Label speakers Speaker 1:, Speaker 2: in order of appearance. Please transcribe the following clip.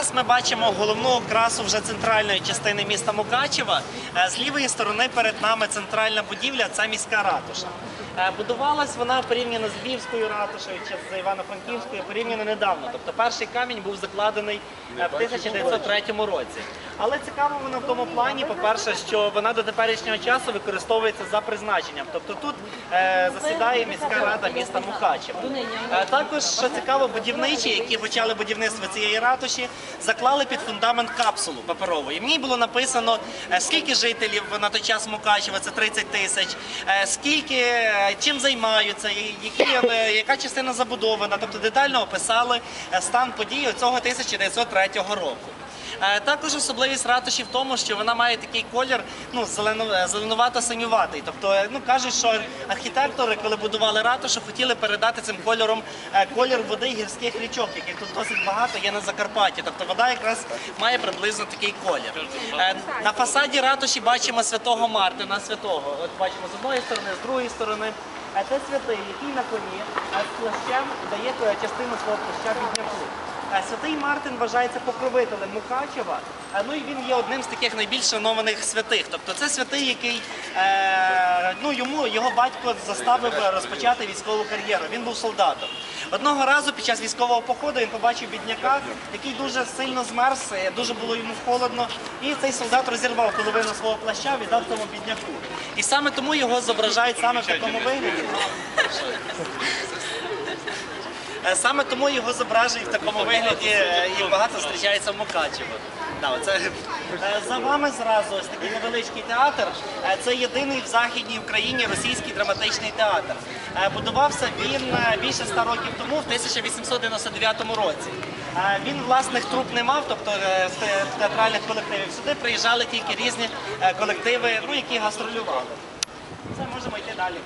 Speaker 1: Зараз ми бачимо головну окрасу вже центральної частини міста Мукачева. Е, З лівої сторони перед нами центральна будівля це міська ратуша. Е, Будувалась вона порівняно з Львівською ратушею чи з Івано-Франківською порівняно недавно. Тобто перший камінь був закладений е, в 1903 році. Але цікаво вона в тому плані, по-перше, що вона до теперішнього часу використовується за призначенням. Тобто тут е, засідає міська рада міста Мукачева. Е, також що цікаво, будівничі, які почали будівництво цієї ратуші, заклали під фундамент капсулу паперову. І в ній було написано, скільки жителів на той час Мукачева, це 30 тисяч, скільки, чим займаються, які, е, яка частина забудована. Тобто детально описали е, стан подій цього 1903 року. Е, Також особливість ратуші в тому, що вона має такий колір, ну е, зеленувато-синюватий. Тобто, е, ну кажуть, що архітектори, коли будували ратушу, хотіли передати цим кольором колір води гірських річок, яких тут досить багато є на Закарпатті. Тобто вода якраз має приблизно такий колір. На фасаді ратуші бачимо святого Мартина, святого. От бачимо з одної сторони, з другої сторони. Е, Це святий, який на коні з плащем дає частину свого плаща бідняку. Е, Святий Мартин вважається покровителем Мукачева. е, Ну і він є одним з таких найбільш шанованих святих. Тобто це святий, який е, ну йому його батько заставив розпочати військову кар'єру. Він був солдатом. Одного разу під час військового походу він побачив бідняка, який дуже сильно змерз, дуже було йому холодно. І цей солдат розірвав половину свого плаща, віддав тому бідняку. І саме тому його зображають саме в такому вигляді. Е, Саме тому його зображують в такому вигляді е, і багато зустрічається в Мукачево. Е, за вами зразу ось такий невеличкий театр. Це єдиний в Західній Україні російський драматичний театр. Будувався він більше ста років тому, в 1899 році. Він власних труп не мав, тобто театральних колективів. Сюди приїжджали тільки різні колективи, ну, які гастролювали. Це можемо йти далі.